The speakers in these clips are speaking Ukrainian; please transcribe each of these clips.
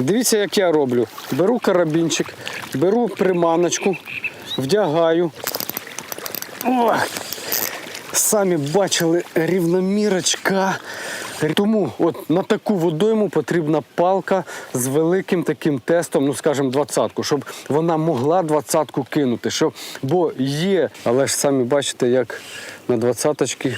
Дивіться, як я роблю. Беру карабінчик, беру приманочку, вдягаю. О, самі бачили рівномірочка. Тому от на таку водойму потрібна палка з великим таким тестом, ну скажімо, двадцятку, щоб вона могла двадцятку кинути. Щоб, бо є, але ж самі бачите, як на двадцяточки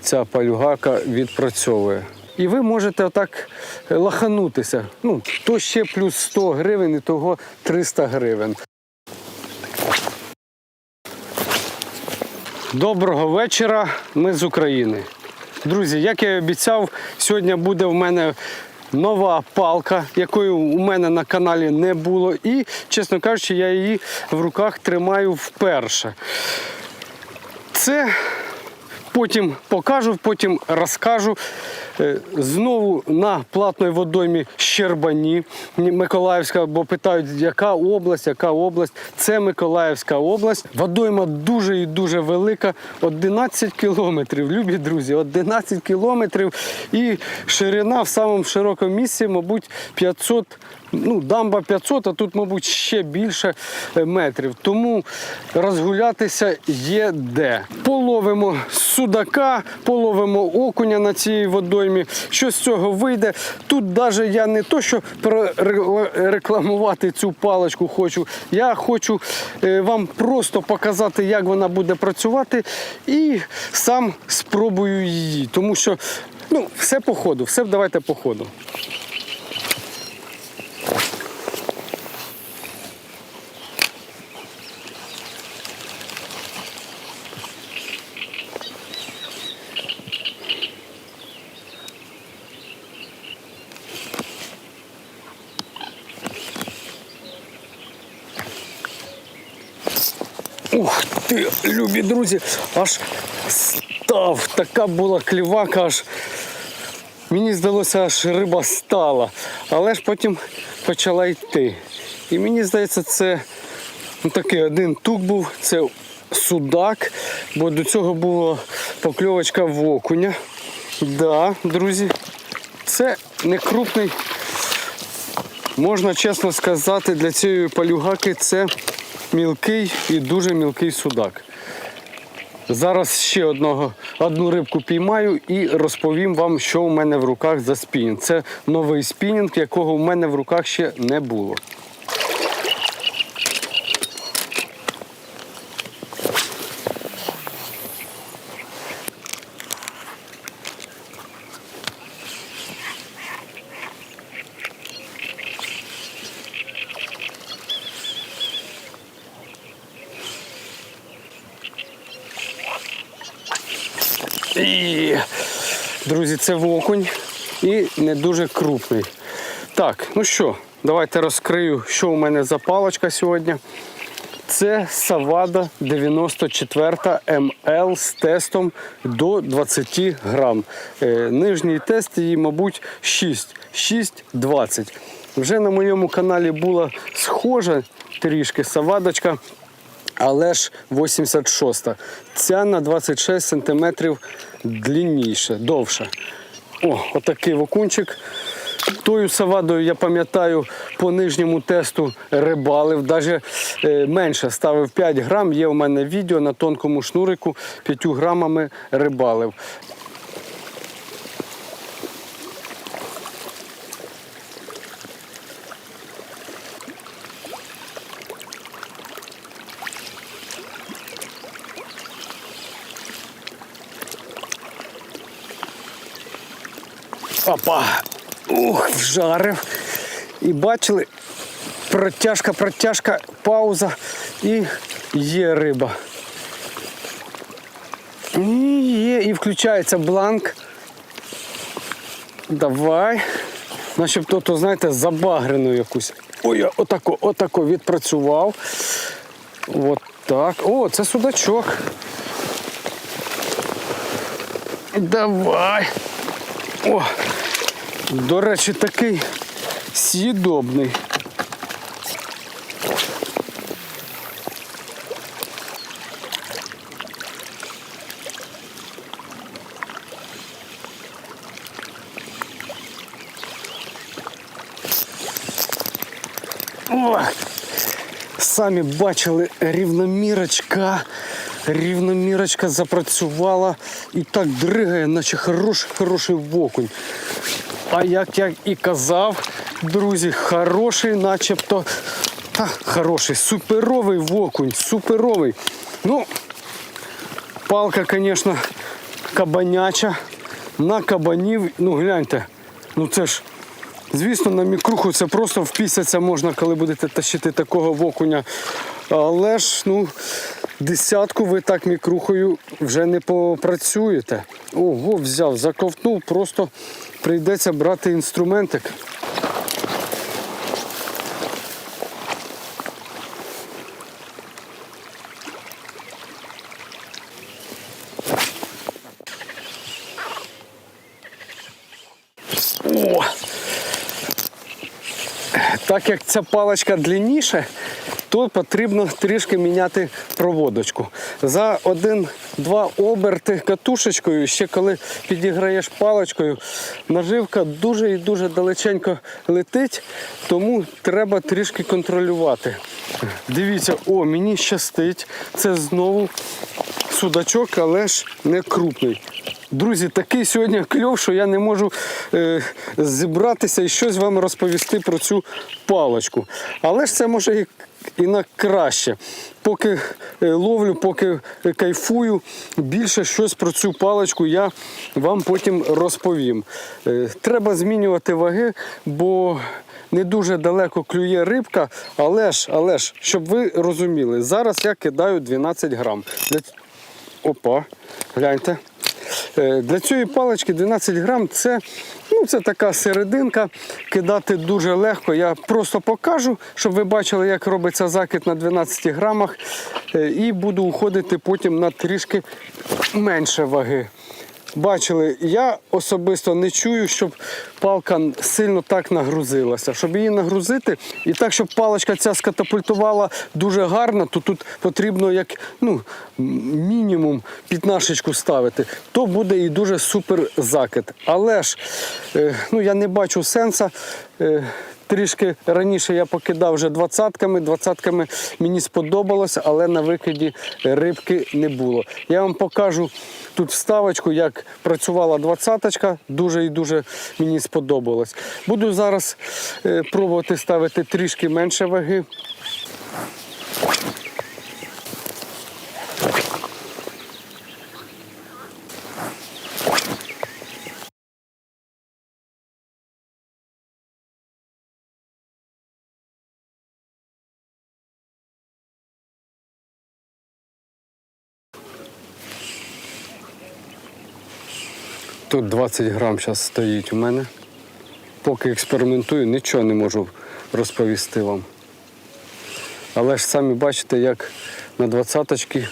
ця палюгака відпрацьовує. І ви можете отак лаханутися. Ну, то ще плюс 100 гривень, і того 300 гривень. Доброго вечора, ми з України. Друзі, як я і обіцяв, сьогодні буде в мене нова палка, якої у мене на каналі не було. І, чесно кажучи, я її в руках тримаю вперше. Це потім покажу, потім розкажу. Е, Знову на платної водоймі Щербані, Миколаївська, бо питають, яка область, яка область. Це Миколаївська область. Водойма дуже і дуже велика. 11 кілометрів, любі друзі, 11 кілометрів. І ширина в самому широкому місці, мабуть, 500 Ну, дамба 500, а тут, мабуть, ще більше е, метрів. Тому розгулятися є де. Половимо судака, половимо окуня на цій водоймі. Що з цього вийде? Тут навіть я не то, що рекламувати цю паличку хочу. Я хочу е, вам просто показати, як вона буде працювати, і сам спробую її. Тому що ну, все по ходу, все давайте по ходу. Ух ти, любі друзі, аж став. Така була клівака, аж мені здалося, аж риба стала. Але ж потім почала йти. І мені здається, це ну, такий один тук був, це судак, бо до цього була покльовочка в окуня. Да, друзі, це не крупний. Можна чесно сказати, для цієї палюгаки це мілкий і дуже мілкий судак. Зараз ще одного, одну рибку піймаю і розповім вам, що у мене в руках за спінінг. Це новий спінінг, якого у мене в руках ще не було. Друзі, це вокунь і не дуже крупний. Так, ну що, давайте розкрию, що у мене за палочка сьогодні. Це Савада 94 МЛ з тестом до 20 грам. Е, Нижній тест її, мабуть, 6. 6,20. Вже на моєму каналі була схожа трішки савадочка але ж 86. Ця на 26 см длинніше, довше. О, отакий окунчик. Тою савадою, я пам'ятаю, по нижньому тесту рибалив, навіть менше ставив 5 грам. Є у мене відео на тонкому шнурику 5 грамами рибалив. Опа! Ух, вжарив. І бачили, протяжка, протяжка, пауза і є риба. І є, і включається бланк. Давай. Начебто, то, знаєте, забагрену якусь. Ой, я отако, отако відпрацював. От так. О, це судачок. Давай. О, до речі, такий с'їдобний. О! Самі бачили, рівномірочка. Рівномірочка запрацювала і так дригає, наче хороший, хороший вокунь. А як я і казав, друзі, хороший, начебто. Та, хороший, суперовий вокунь, суперовий. Ну, палка, звісно, кабаняча. На кабанів, ну гляньте, ну це ж Звісно, на мікруху це просто впісяться можна, коли будете тащити такого вокуня. Але ж ну, десятку ви так мікрухою вже не попрацюєте. Ого, взяв, заковтнув, просто прийдеться брати інструментик. Так як ця паличка длинніша, то потрібно трішки міняти проводочку. За один-два оберти катушечкою, ще коли підіграєш паличкою, наживка дуже і дуже далеченько летить, тому треба трішки контролювати. Дивіться, о, мені щастить. Це знову судачок, але ж не крупний. Друзі, такий сьогодні кльов, що я не можу е, зібратися і щось вам розповісти про цю паличку. Але ж це може і, і на краще. Поки е, ловлю, поки е, кайфую, більше щось про цю паличку я вам потім розповім. Е, треба змінювати ваги, бо не дуже далеко клює рибка, але ж, але ж, щоб ви розуміли, зараз я кидаю 12 грам. Опа, гляньте. Е, Для цієї палички 12 грам це, ну, це така серединка. Кидати дуже легко. Я просто покажу, щоб ви бачили, як робиться закид на 12 грамах. Е, І буду уходити потім на трішки менше ваги. Бачили, я особисто не чую, щоб палка сильно так нагрузилася. Щоб її нагрузити, і так, щоб паличка ця скатапультувала дуже гарно, то тут потрібно як ну, мінімум п'ятнашечку ставити, то буде і дуже супер закид. Але ж е, ну, я не бачу сенсу. Трішки раніше я покидав вже двадцятками. Двадцятками мені сподобалося, але на викиді рибки не було. Я вам покажу тут вставочку, як працювала двадцяточка. Дуже і дуже мені сподобалось. Буду зараз е, пробувати ставити трішки менше ваги. Тут 20 грам зараз стоїть у мене. Поки експериментую, нічого не можу розповісти вам. Але ж самі бачите, як на двадцяточки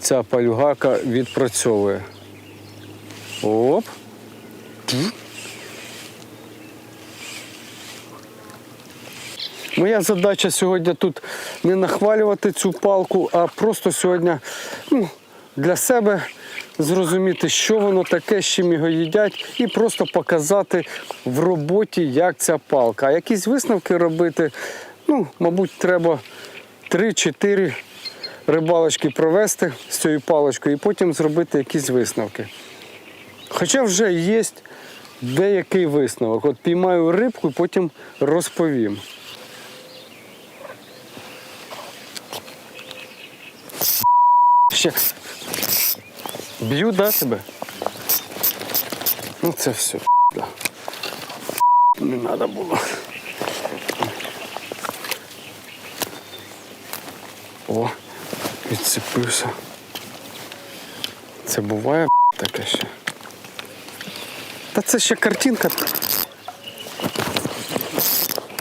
ця палюгака відпрацьовує. Оп. Моя задача сьогодні тут не нахвалювати цю палку, а просто сьогодні ну, для себе зрозуміти, що воно таке, з чим його їдять, і просто показати в роботі, як ця палка. А якісь висновки робити, ну, мабуть, треба 3-4 рибалочки провести з цією паличкою і потім зробити якісь висновки. Хоча вже є деякий висновок. От піймаю рибку і потім розповім. Ще б'ю, да, тебе? Ну це все. Да. Не треба було. О, відцепився. Це буває таке ще. Та це ще картинка.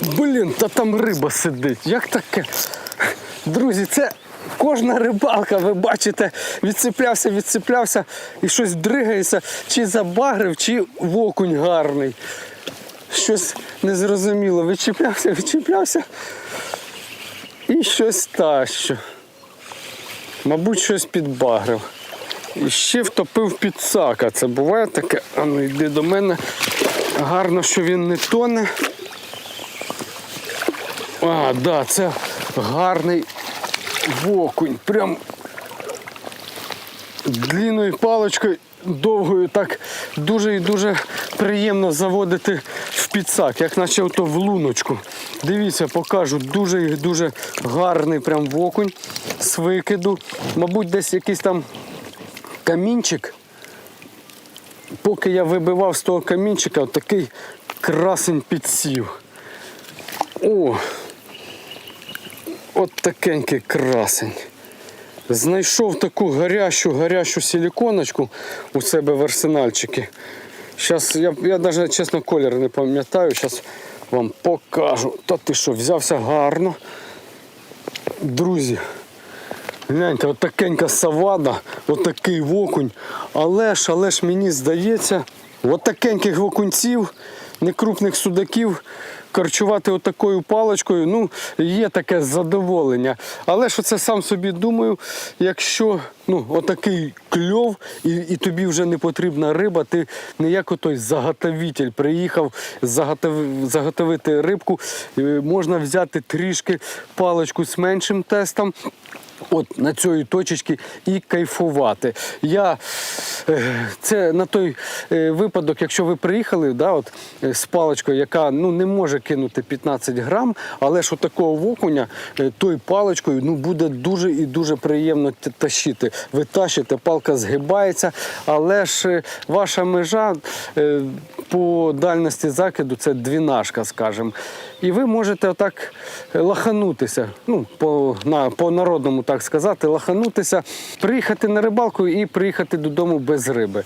Блін, та там риба сидить. Як таке? Друзі, це кожна рибалка, ви бачите, відцеплявся, відцеплявся і щось дригається, чи забагрив, чи вокунь гарний. Щось незрозуміло. Відчіплявся, відчіплявся. І щось тащу. Мабуть, щось підбагрив. І ще втопив підсака. Це буває таке. А ну йди до мене. Гарно, що він не тоне. А, да, це гарний вокунь. Прям длинною паличкою довгою так дуже і дуже приємно заводити в підсак, як наче ото в луночку. Дивіться, покажу, дуже і дуже гарний прям вокунь з викиду. Мабуть, десь якийсь там камінчик. Поки я вибивав з того камінчика, такий красень підсів. О! От такенький красень. Знайшов таку гарячу, гарячу силіконочку у себе в арсенальчикі. Зараз я, я навіть чесно колір не пам'ятаю, зараз вам покажу. Та ти що, взявся гарно. Друзі, гляньте, от такенька савада, от такий вокунь. Але ж, але ж мені здається, от такеньких окунців, некрупних судаків, корчувати отакою паличкою, ну, є таке задоволення. Але ж оце сам собі думаю, якщо ну, отакий кльов і, і тобі вже не потрібна риба, ти не як отой заготовитель приїхав заготов, заготовити рибку, е, можна взяти трішки паличку з меншим тестом. От на цій точечці і кайфувати. Я е, це на той е, випадок, якщо ви приїхали, да, от, е, з паличкою, яка ну, не може кинути 15 грам, але ж такого вокуня тою паличкою ну, буде дуже і дуже приємно тащити. Ви тащите, палка згибається, але ж ваша межа по дальності закиду це двінашка, скажімо. І ви можете отак лаханутися, ну, по, на, по народному так сказати, лаханутися, приїхати на рибалку і приїхати додому без риби.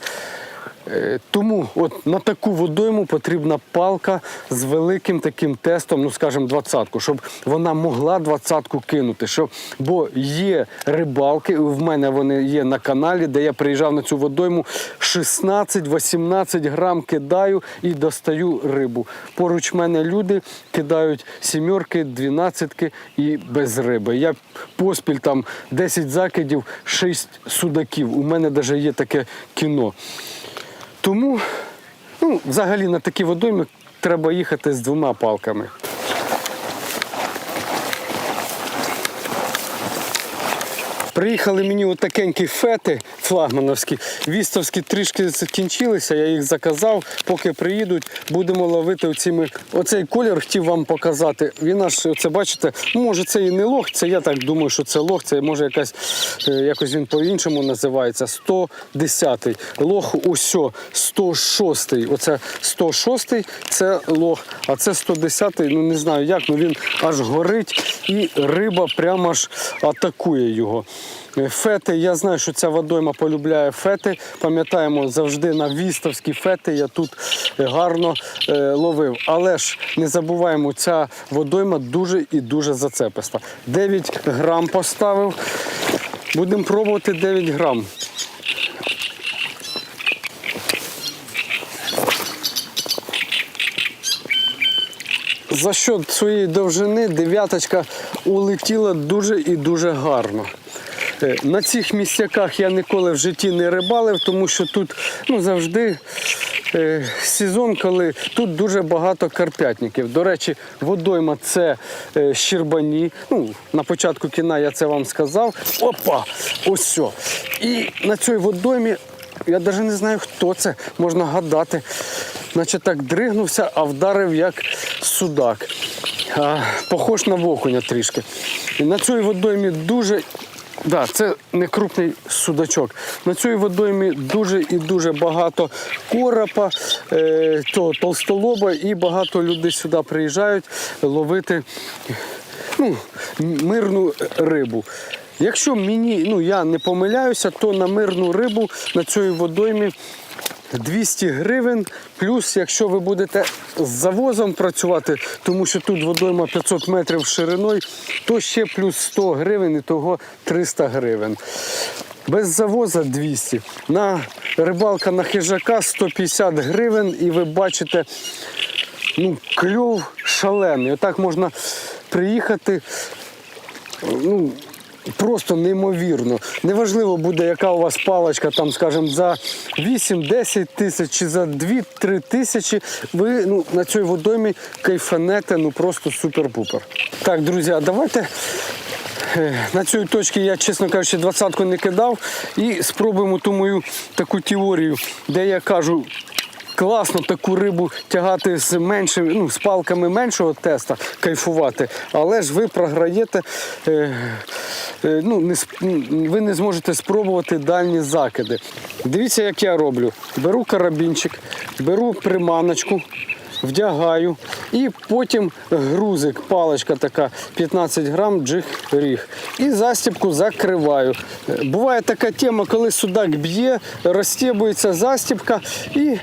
Е, Тому от на таку водойму потрібна палка з великим таким тестом, ну скажімо, двадцятку, щоб вона могла двадцятку кинути. Щоб, бо є рибалки, в мене вони є на каналі, де я приїжджав на цю водойму, 16-18 грам кидаю і достаю рибу. Поруч мене люди кидають сімерки, дванадцятки і без риби. Я поспіль там 10 закидів, 6 судаків. У мене навіть є таке кіно. Тому ну, взагалі на такі водойми треба їхати з двома палками. Приїхали мені отакенькі фети флагмановські. Вістовські трішки закінчилися, я їх заказав. Поки приїдуть, будемо ловити оціми. Оцей колір хотів вам показати. Він аж, це бачите, ну, може це і не лох, це я так думаю, що це лох, це може якась, е, якось він по-іншому називається. 110-й. Лох усьо, 106-й. Оце 106-й це лох, а це 110-й, ну не знаю як, ну він аж горить і риба прямо аж атакує його. Фети, я знаю, що ця водойма полюбляє фети. Пам'ятаємо, завжди на вістовські фети я тут е, гарно е, ловив. Але ж не забуваємо, ця водойма дуже і дуже зацеписта. 9 грам поставив. Будемо пробувати 9 грам. За счет своєї довжини дев'яточка улетіла дуже і дуже гарно. Е, На цих місцяках я ніколи в житті не рибалив, тому що тут ну, завжди е, сезон, коли тут дуже багато карпятників. До речі, водойма це е, щербані. Ну, на початку кіна я це вам сказав. Опа! Ось все. І на цій водоймі я навіть не знаю, хто це, можна гадати. Наче так дригнувся, а вдарив як судак. А, похож на вокуня трішки. І на цій водоймі дуже. Да, це не крупний судачок. На цій водоймі дуже і дуже багато коропа, е, того толстолоба, і багато людей сюди приїжджають ловити ну, мирну рибу. Якщо мені, ну я не помиляюся, то на мирну рибу на цій водоймі 200 гривень. Плюс, якщо ви будете з завозом працювати, тому що тут водойма 500 метрів шириною, то ще плюс 100 гривень і того 300 гривень. Без завоза 200. На рибалка на хижака 150 гривень, і ви бачите, ну, кльов шалений. Отак можна приїхати. Ну, просто неймовірно. Неважливо буде, яка у вас паличка, там, скажімо, за 8-10 тисяч чи за 2-3 тисячі, ви ну, на цій водоймі кайфанете, ну просто супер-пупер. Так, друзі, а давайте Е, На цій точці я, чесно кажучи, двадцятку не кидав. І спробуємо ту мою таку теорію, де я кажу. Класно таку рибу тягати з меншим, ну, з палками меншого теста, кайфувати, але ж ви програєте, е, е, ну, не, ви не зможете спробувати дальні закиди. Дивіться, як я роблю. Беру карабінчик, беру приманочку, вдягаю і потім грузик, паличка така 15 грам джиг ріг. І застібку закриваю. Буває така тема, коли судак б'є, розстібується застібка і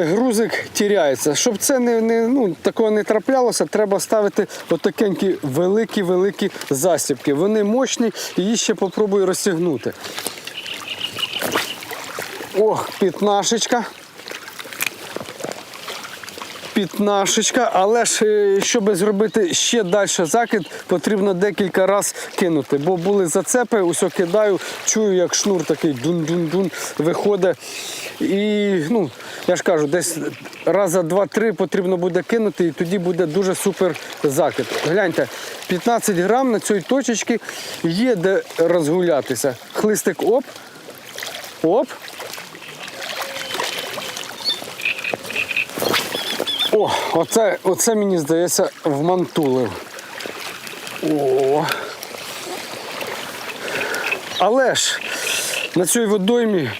грузик тіряється. Щоб це не, не, ну, такого не траплялося, треба ставити отакенькі великі-великі застібки. Вони мощні, і її ще попробую розтягнути. О, пітнашечка пітнашечка, але ж е, щоб зробити ще далі закид, потрібно декілька разів кинути. Бо були зацепи, усе кидаю, чую, як шнур такий дун-дун-дун виходить. І ну, я ж кажу, десь раза два-три потрібно буде кинути, і тоді буде дуже супер закид. Гляньте, 15 грам на цій точці є де розгулятися. Хлистик оп, оп. О, оце, оце мені здається вмантулив. О. Але ж на цій водоймі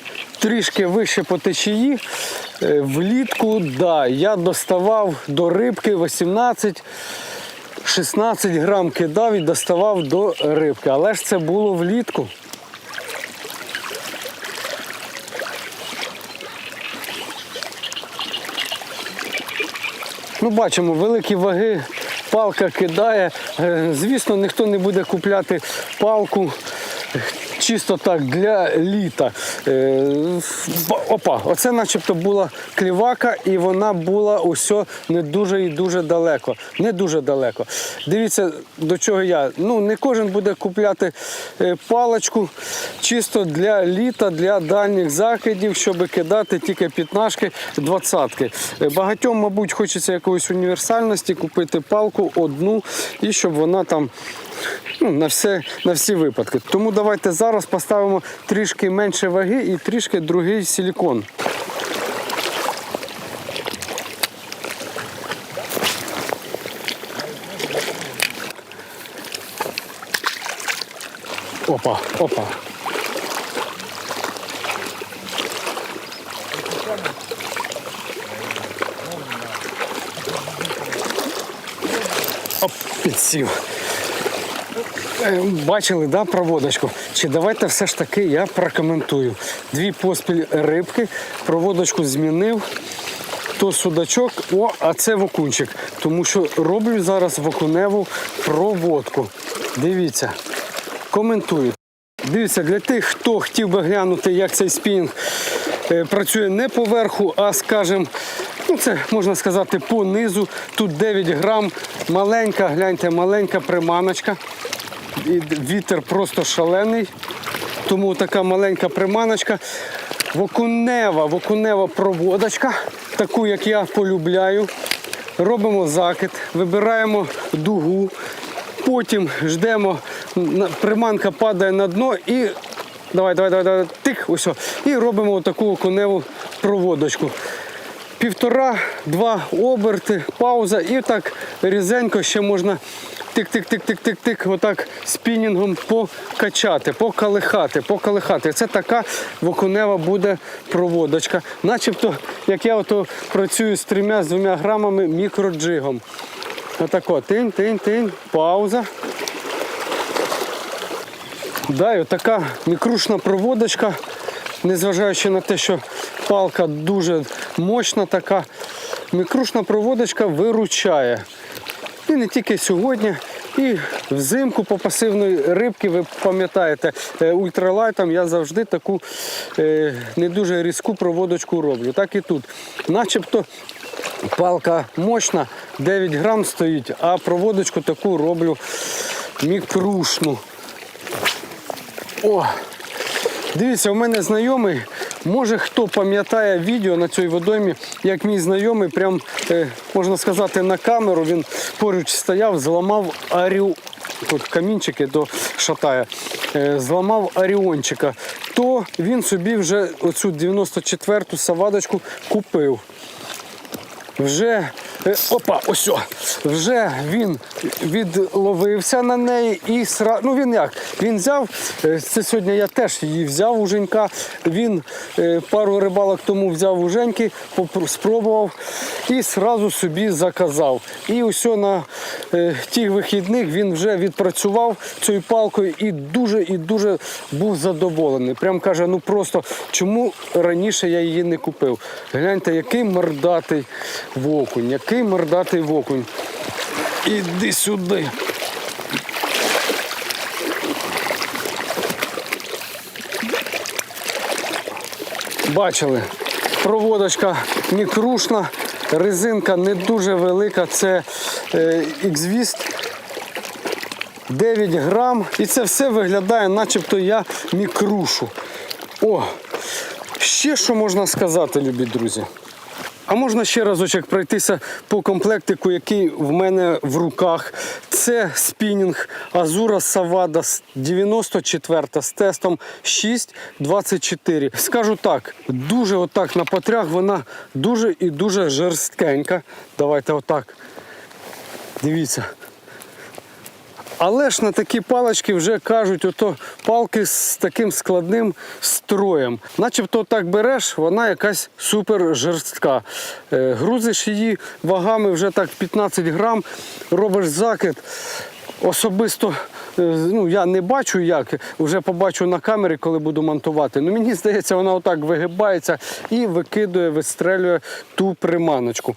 трішки вище по течії. е, Влітку, да, я доставав до рибки 18 16 грам кидав і доставав до рибки. Але ж це було влітку. Ну, бачимо, великі ваги, палка кидає. Е, Звісно, ніхто не буде купляти палку чисто так для літа. Е, Опа, оце начебто була клівака, і вона була усе не дуже і дуже далеко. Не дуже далеко. Дивіться, до чого я. Ну, не кожен буде купляти е, паличку чисто для літа, для дальніх закидів, щоб кидати тільки п'ятнашки, двадцятки. Е, Багатьом, мабуть, хочеться якоїсь універсальності, купити палку одну і щоб вона там ну, на, все, на всі випадки. Тому давайте зараз поставимо трішки менше ваги і трішки другий силікон. Опа, опа. Оп, підсів. Е, Бачили, да, проводочку? Чи давайте все ж таки я прокоментую. Дві поспіль рибки, проводочку змінив. То судачок, о, а це вокунчик. Тому що роблю зараз вокуневу проводку. Дивіться, коментую. Дивіться, для тих, хто хотів би глянути, як цей спінінг е, працює не поверху, а скажімо, ну це можна сказати по низу. Тут 9 грам, маленька, гляньте, маленька приманочка. Вітер просто шалений. Тому така маленька приманочка. Вокунева, вокунева проводочка, таку, як я полюбляю. Робимо закид, вибираємо дугу, потім ждемо, приманка падає на дно і давай, давай, давай, давай тик, ось. І робимо таку окуневу проводочку. Півтора-два оберти, пауза, і так різенько ще можна тик-тик-тик-тик-тик-тик, отак спінінгом покачати, покалихати, покалихати. Це така вокунева буде проводочка. Начебто, як я ото працюю з трьома з двома грамами мікроджигом. Отако, тинь-тинь-тинь, пауза. Да, і отака мікрушна проводочка, незважаючи на те, що палка дуже мощна така, мікрушна проводочка виручає. І не тільки сьогодні, і взимку по пасивної рибки, ви пам'ятаєте, е, ультралайтом я завжди таку е, не дуже різку проводочку роблю. Так і тут. Начебто палка мощна, 9 грам стоїть, а проводочку таку роблю мікрушну. О! Дивіться, у мене знайомий, може хто пам'ятає відео на цій водоймі, як мій знайомий, прям, е, можна сказати, на камеру він поруч стояв, зламав арю. Тут камінчики до шатає, е, зламав аріончика, то він собі вже оцю 94-ту савадочку купив. Вже опа, ось вже він відловився на неї і сра... ну він як? Він взяв. е, Це сьогодні я теж її взяв у Женька. Він е, пару рибалок тому взяв у Женьки, спробував і сразу собі заказав. І ось на е, тих вихідних він вже відпрацював цією палкою і дуже і дуже був задоволений. Прям каже, ну просто чому раніше я її не купив? Гляньте, який мордатий вокунь, який мордатий вокунь. Іди сюди. Бачили, проводочка мікрушна, резинка не дуже велика, це е, X-Vist 9 грам. І це все виглядає, начебто я мікрушу. О, ще що можна сказати, любі друзі. А можна ще разочок пройтися по комплектику, який в мене в руках. Це спінінг Азура Савада 94 з тестом 6,24. Скажу так, дуже отак на потрях вона дуже і дуже жорсткенька. Давайте отак. Дивіться. Але ж на такі палички вже кажуть, ото палки з таким складним строєм. Начебто так береш, вона якась супер жорстка. Е, Грузиш її вагами вже так 15 грам, робиш закид. Особисто е, ну, я не бачу як, вже побачу на камері, коли буду монтувати. Ну, мені здається, вона отак вигибається і викидує, вистрелює ту приманочку.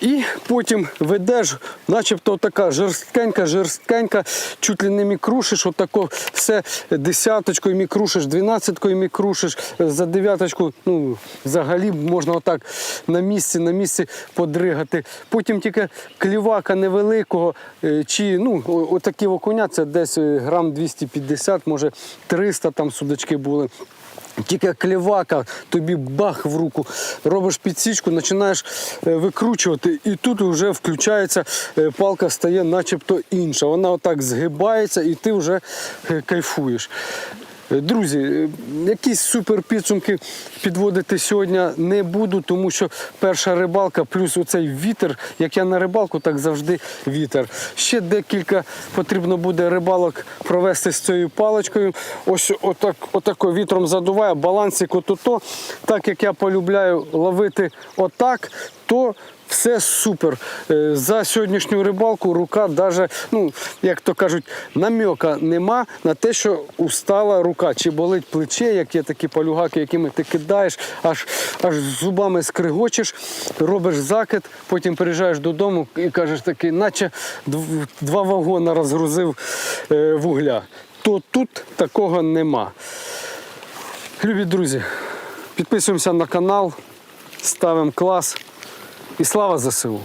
І потім ведеш, начебто така жорсткенька, жорсткенька, чуть ли не мікрушиш, отако все десяточкою мікрушиш, дванадцяткою мікрушиш, за дев'яточку, ну, взагалі можна отак на місці, на місці подригати. Потім тільки клівака невеликого, е, чи ну, отакі окуня, це десь е, грам 250, може 300 там судачки були. Тільки клівака, тобі бах в руку, робиш підсічку, починаєш е, викручувати, і тут вже включається, е, палка стає начебто інша. Вона отак згибається і ти вже е, кайфуєш. Друзі, е, якісь супер підсумки підводити сьогодні не буду, тому що перша рибалка, плюс оцей вітер, як я на рибалку, так завжди вітер. Ще декілька потрібно буде рибалок провести з цією паличкою. Ось отак, отако вітром задуває, балансик ото. Так як я полюбляю ловити отак, то все супер. Е, За сьогоднішню рибалку рука даже, ну, як то кажуть, намека нема на те, що устала рука. Чи болить плече, як є такі полюгаки, якими ти кидаєш, аж, аж зубами скригочеш, робиш закид, потім приїжджаєш додому і кажеш такий, наче два вагона розгрузив е, вугля. То тут такого нема. Любі друзі, підписуємося на канал, ставимо клас і слава ЗСУ!